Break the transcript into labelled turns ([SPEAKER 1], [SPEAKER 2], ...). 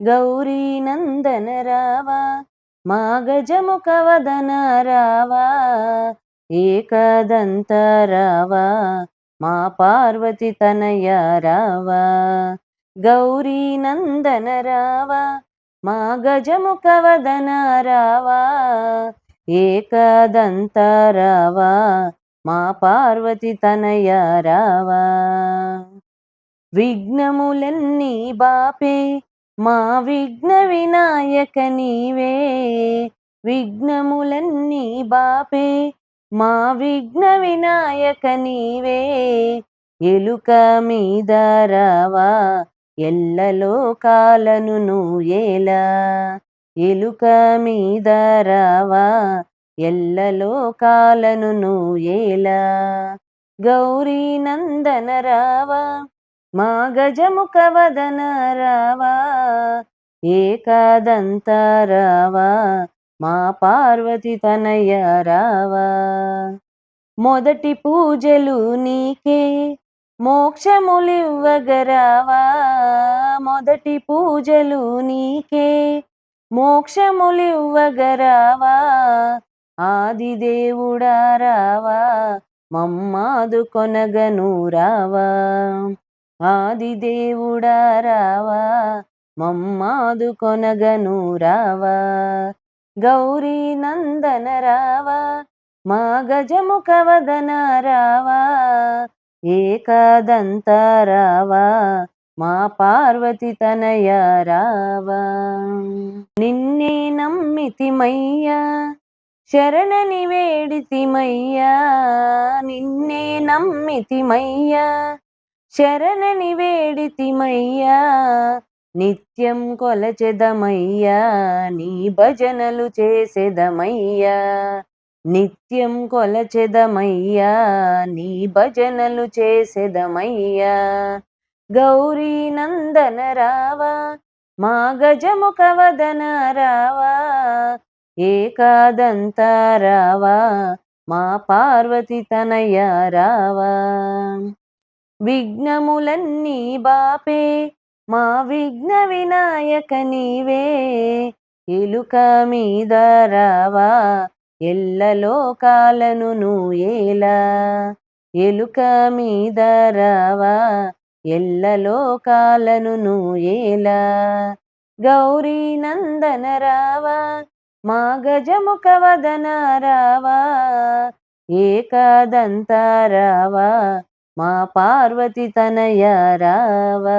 [SPEAKER 1] గౌరీ నందన రావా మా గజముఖ వదన రావా ఏకదంత రావా మా పార్వతి తనయ రావా గౌరీ నందన రావా మా గజముఖ వదన రావా ఏకదంత రావా మా పార్వతి తనయ రావా విఘ్నములన్నీ బాపే మా విఘ్న వినాయక నీవే విఘ్నములన్నీ బాపే. మా విఘ్న వినాయక నీవే ఎలుక మీద రావా ఎల్లలో కాలను నువ్వేలా ఎలుక మీద రావా ఎల్లలో కాలను నువ్వేలా గౌరీ నందన రావా మా గజముఖ వదన రావా ఏకాదంత రావా మా పార్వతి తనయ రావా. మొదటి పూజలు నీకే మోక్షములివ్వగరావా. మొదటి పూజలు నీకే మోక్షములివ్వగరావా. ఆదిదేవుడా రావా మమ్మాదు కొనగను రావా. ఆదిదేవుడా రావా మమ్మాదు కొనగను రావా. గౌరీ నందన రావా మా గజముఖ వదన రావా. ఏకాదంత రావా మా పార్వతి తనయ రావా. నిన్నే నమ్మితిమయ్యా శరణని వేడితిమయ్యా నిన్నే నమ్మితిమయ్యా శరణని వేడితిమయ్యా నిత్యం కొలచెదమయ్యా నీ భజనలు చేసెదమయ్యా. నిత్యం కొలచెదమయ్యా నీ భజనలు చేసెదమయ్యా. గౌరీ నందన రావా మా గజముఖ వదన రావా ఏకాదంత రావా మా పార్వతి తనయ రావా. విఘ్నములన్నీ బాపే మా విఘ్న వినాయక నీవే. ఎలుక మీద రావా ఎల్లలో కాలను నువ్వేలా ఎలుక మీద రావా ఎల్లలో నువ్వేలా గౌరీ నందన రావా మా గజముఖ వదన రావా ఏకదంత రావా మా పార్వతి తనయ రావా.